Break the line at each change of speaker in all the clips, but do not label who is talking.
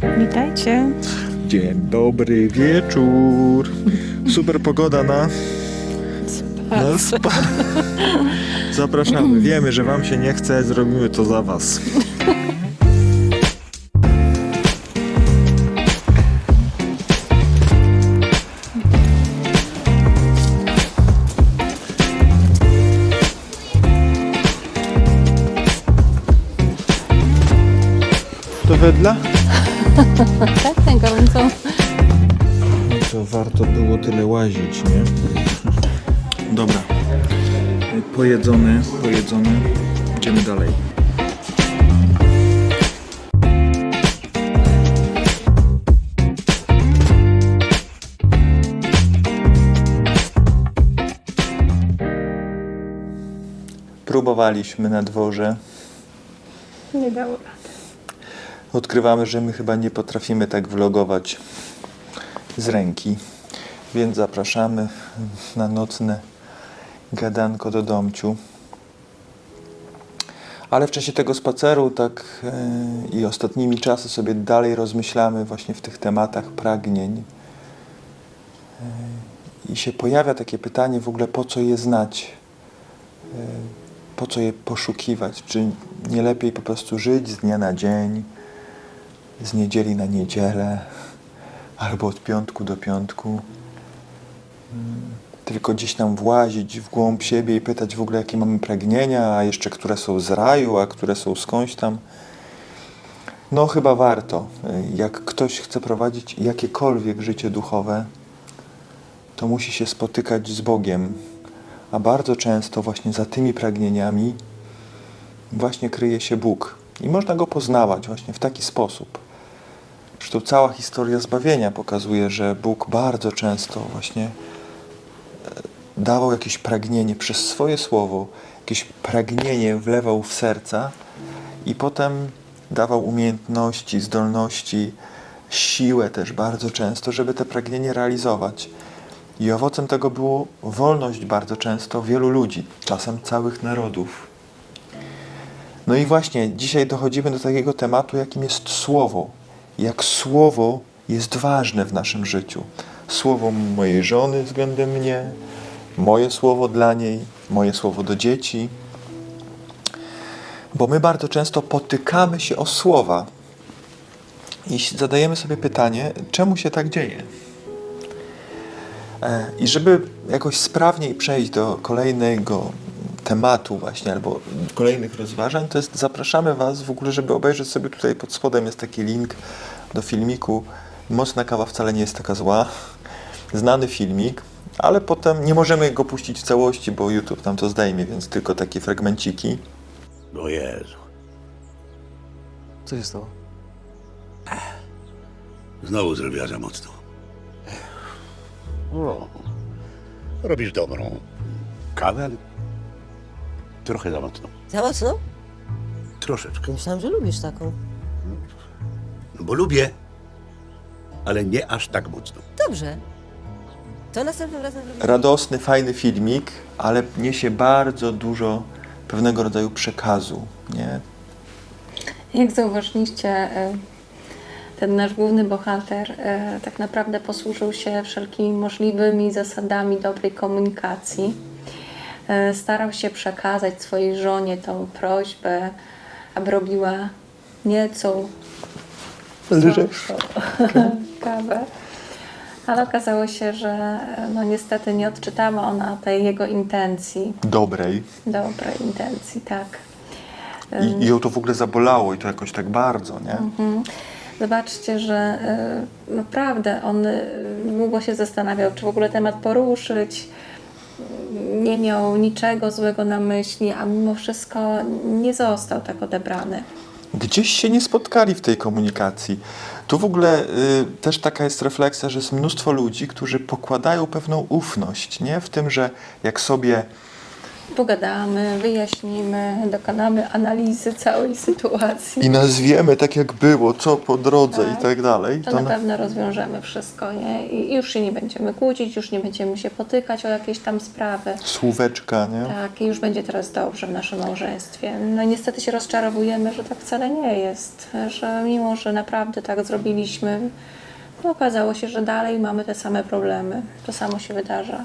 Witajcie.
Dzień dobry wieczór. Super pogoda na, na spa. Zapraszamy. Wiemy, że Wam się nie chce, zrobimy to za Was. To wedla?
Tak, ten gorąco.
To warto było tyle łazić, nie? Dobra. Pojedzony, pojedzony. Idziemy dalej. Próbowaliśmy na dworze.
Nie dało rady.
Odkrywamy, że my chyba nie potrafimy tak vlogować z ręki, więc zapraszamy na nocne gadanko do domciu. Ale w czasie tego spaceru, tak e, i ostatnimi czasy sobie dalej rozmyślamy właśnie w tych tematach pragnień. E, I się pojawia takie pytanie w ogóle, po co je znać? E, po co je poszukiwać? Czy nie lepiej po prostu żyć z dnia na dzień? Z niedzieli na niedzielę, albo od piątku do piątku. Mm, Tylko gdzieś tam włazić w głąb siebie i pytać w ogóle, jakie mamy pragnienia, a jeszcze które są z raju, a które są skądś tam. No, chyba warto. Jak ktoś chce prowadzić jakiekolwiek życie duchowe, to musi się spotykać z Bogiem. A bardzo często właśnie za tymi pragnieniami właśnie kryje się Bóg. I można go poznawać właśnie w taki sposób. Zresztą cała historia zbawienia pokazuje, że Bóg bardzo często właśnie e, dawał jakieś pragnienie przez swoje słowo, jakieś pragnienie wlewał w serca i potem dawał umiejętności, zdolności, siłę też bardzo często, żeby te pragnienie realizować. I owocem tego było wolność bardzo często wielu ludzi, czasem całych narodów. No i właśnie dzisiaj dochodzimy do takiego tematu, jakim jest słowo. Jak słowo jest ważne w naszym życiu. Słowo mojej żony względem mnie, moje słowo dla niej, moje słowo do dzieci. Bo my bardzo często potykamy się o słowa i zadajemy sobie pytanie, czemu się tak dzieje? E, I żeby jakoś sprawniej przejść do kolejnego tematu właśnie, albo kolejnych rozważań, to jest zapraszamy Was w ogóle, żeby obejrzeć sobie tutaj pod spodem jest taki link do filmiku Mocna kawa wcale nie jest taka zła. Znany filmik, ale potem nie możemy go puścić w całości, bo YouTube tam to zdejmie, więc tylko takie fragmenciki.
O Jezu.
Co się stało?
Znowu zrobiła za mocno. O, robisz dobrą kawę, ale trochę za mocno.
Za mocno?
Troszeczkę.
Myślałam, że lubisz taką.
No bo lubię, ale nie aż tak mocno.
Dobrze. To następnym razem robimy.
Radosny, fajny filmik, ale niesie bardzo dużo pewnego rodzaju przekazu, nie?
Jak zauważyliście, e, ten nasz główny bohater e, tak naprawdę posłużył się wszelkimi możliwymi zasadami dobrej komunikacji. E, Starał się przekazać swojej żonie tą prośbę, aby robiła nieco słabszą kawę. Ale okazało się, że e, no niestety nie odczytała ona tej jego intencji,
Dobrej.
dobrej intencji, tak.
I, I ją to w ogóle zabolało i to jakoś tak bardzo, nie?
Mhm. Zobaczcie, że e, naprawdę on e, długo się zastanawiał, czy w ogóle temat poruszyć. Nie miał niczego złego na myśli, a mimo wszystko nie został tak odebrany.
Gdzieś się nie spotkali w tej komunikacji. Tu w ogóle y, też taka jest refleksja, że jest mnóstwo ludzi, którzy pokładają pewną ufność, nie? W tym, że jak sobie
pogadamy, wyjaśnimy, dokonamy analizy całej sytuacji.
I nazwiemy tak, jak było, co po drodze
Tak.
i tak dalej.
To
To
na
na-
pewno rozwiążemy wszystko, nie? I już się nie będziemy kłócić, już nie będziemy się potykać o jakieś tam sprawy.
Słóweczka, nie?
Tak, i już będzie teraz dobrze w naszym małżeństwie. No i niestety się rozczarowujemy, że tak wcale nie jest, że mimo, że naprawdę tak zrobiliśmy, no okazało się, że dalej mamy te same problemy. To samo się wydarza.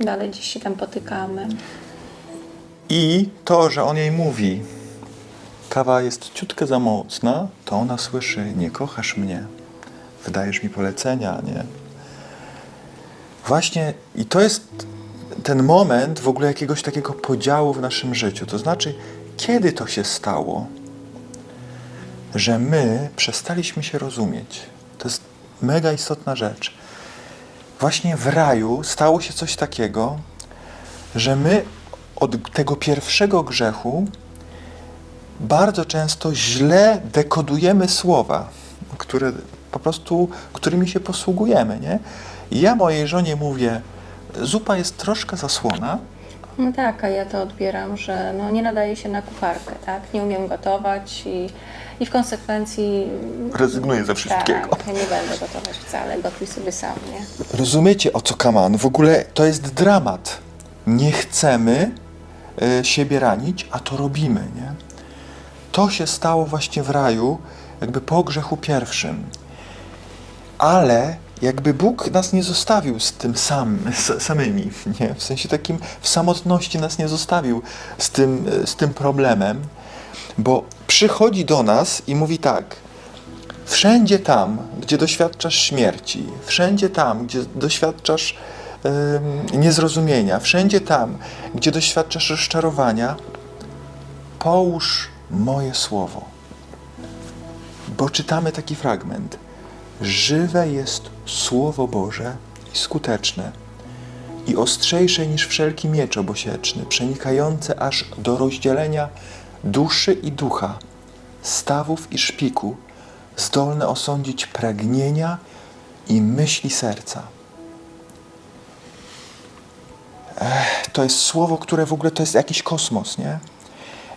Dalej gdzieś się tam potykamy.
I to, że on jej mówi, kawa jest ciutkę za mocna, to ona słyszy, nie kochasz mnie, wydajesz mi polecenia, nie? Właśnie i to jest ten moment w ogóle jakiegoś takiego podziału w naszym życiu. To znaczy, kiedy to się stało, że my przestaliśmy się rozumieć. To jest mega istotna rzecz. Właśnie w raju stało się coś takiego, że my od tego pierwszego grzechu bardzo często źle dekodujemy słowa, które po prostu, którymi się posługujemy, nie? Ja mojej żonie mówię, zupa jest troszkę zasłona,
No tak, a ja to odbieram, że no nie nadaje się na kucharkę, tak? Nie umiem gotować i, i w konsekwencji...
rezygnuję ze wszystkiego.
Tak, ja nie będę gotować wcale, gotuj sobie sam, nie?
Rozumiecie o co kaman? W ogóle to jest dramat. Nie chcemy siebie ranić, a to robimy, nie? To się stało właśnie w raju, jakby po grzechu pierwszym. Ale jakby Bóg nas nie zostawił z tym sam, z, samymi, nie? W sensie takim w samotności nas nie zostawił z tym, e, z tym problemem, bo przychodzi do nas i mówi tak, Wszędzie tam, gdzie doświadczasz śmierci, wszędzie tam, gdzie doświadczasz niezrozumienia, wszędzie tam, gdzie doświadczasz rozczarowania, połóż moje słowo. Bo czytamy taki fragment. Żywe jest Słowo Boże i skuteczne, i ostrzejsze niż wszelki miecz obosieczny, przenikające aż do rozdzielenia duszy i ducha, stawów i szpiku, zdolne osądzić pragnienia i myśli serca. To jest słowo, które w ogóle to jest jakiś kosmos, nie?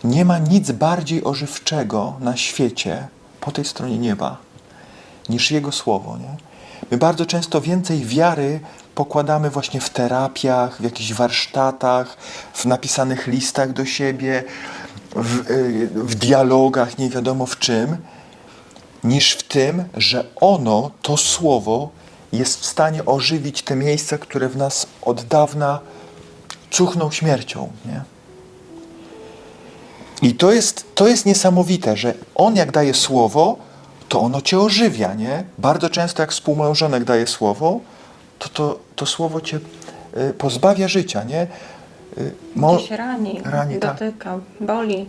Nie ma nic bardziej ożywczego na świecie po tej stronie nieba niż Jego słowo, nie? My bardzo często więcej wiary pokładamy właśnie w terapiach, w jakichś warsztatach, w napisanych listach do siebie, w, y, w dialogach, nie wiadomo w czym, niż w tym, że ono, to słowo, jest w stanie ożywić te miejsca, które w nas od dawna cuchną śmiercią. Nie? I to jest, to jest niesamowite, że on jak daje słowo, to ono cię ożywia, nie? Bardzo często jak współmałżonek daje słowo, to to, to słowo cię y, pozbawia życia, nie? Y, mo-
Gdzieś rani,
rani, tak.
dotyka, boli.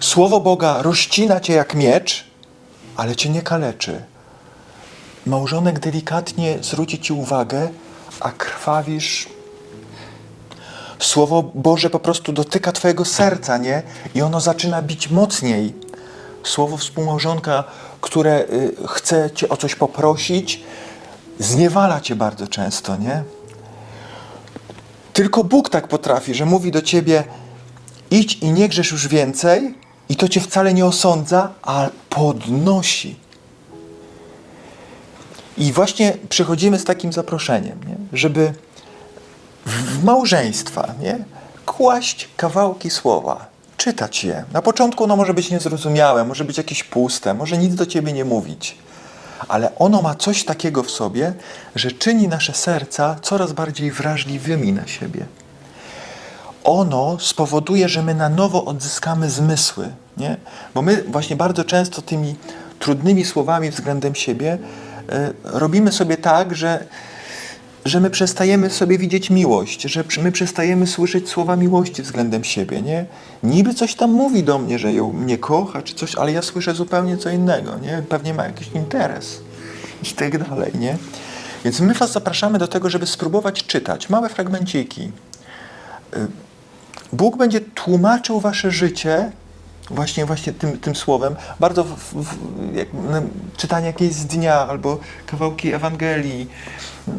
Słowo Boga rozcina cię jak miecz, ale cię nie kaleczy. Małżonek delikatnie zwróci ci uwagę, a krwawisz. Słowo Boże po prostu dotyka twojego serca, nie? I ono zaczyna bić mocniej. Słowo współmałżonka, które y, chce cię o coś poprosić, zniewala cię bardzo często, nie? Tylko Bóg tak potrafi, że mówi do ciebie: idź i nie grzesz już więcej, i to cię wcale nie osądza, a podnosi. I właśnie przychodzimy z takim zaproszeniem, nie? żeby w małżeństwa nie? kłaść kawałki słowa, czytać je. Na początku ono może być niezrozumiałe, może być jakieś puste, może nic do ciebie nie mówić. Ale ono ma coś takiego w sobie, że czyni nasze serca coraz bardziej wrażliwymi na siebie ono spowoduje, że my na nowo odzyskamy zmysły, nie? Bo my właśnie bardzo często tymi trudnymi słowami względem siebie e, robimy sobie tak, że, że my przestajemy sobie widzieć miłość, że my przestajemy słyszeć słowa miłości względem siebie, nie? Niby coś tam mówi do mnie, że ją mnie kocha czy coś, ale ja słyszę zupełnie co innego, nie? Pewnie ma jakiś interes i tak dalej, nie? Więc my was zapraszamy do tego, żeby spróbować czytać małe fragmenciki, Bóg będzie tłumaczył wasze życie właśnie, właśnie tym, tym słowem. Bardzo w, w, jak, no, czytanie jakiegoś z dnia albo kawałki Ewangelii.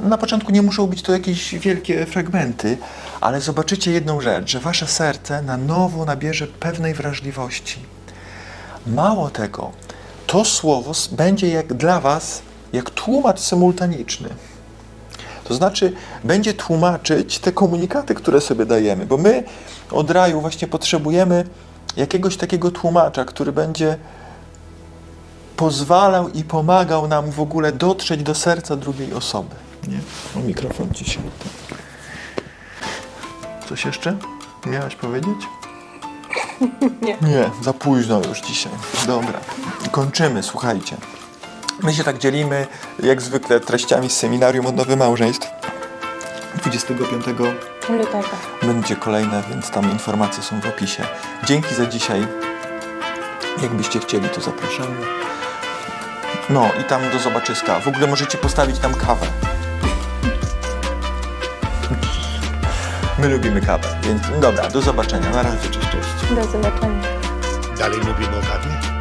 Na początku nie muszą być to jakieś wielkie fragmenty, ale zobaczycie jedną rzecz, że wasze serce na nowo nabierze pewnej wrażliwości. Mało tego, to słowo będzie jak dla was, jak tłumacz symultaniczny. To znaczy, będzie tłumaczyć te komunikaty, które sobie dajemy, bo my od raju właśnie potrzebujemy jakiegoś takiego tłumacza, który będzie pozwalał i pomagał nam w ogóle dotrzeć do serca drugiej osoby. Nie? O mikrofon ci się. Coś jeszcze miałaś powiedzieć?
Nie.
Nie, za późno już dzisiaj. Dobra, kończymy, słuchajcie. My się tak dzielimy, jak zwykle, treściami z seminarium odnowy małżeństw. 25
Lutego.
będzie kolejne, więc tam informacje są w opisie. Dzięki za dzisiaj. Jakbyście chcieli, to zapraszamy. No i tam do zobaczyska. W ogóle możecie postawić tam kawę. My lubimy kawę, więc dobra, do zobaczenia. Na razie, cześć, cześć.
Do zobaczenia.
Dalej mówimy o kawie?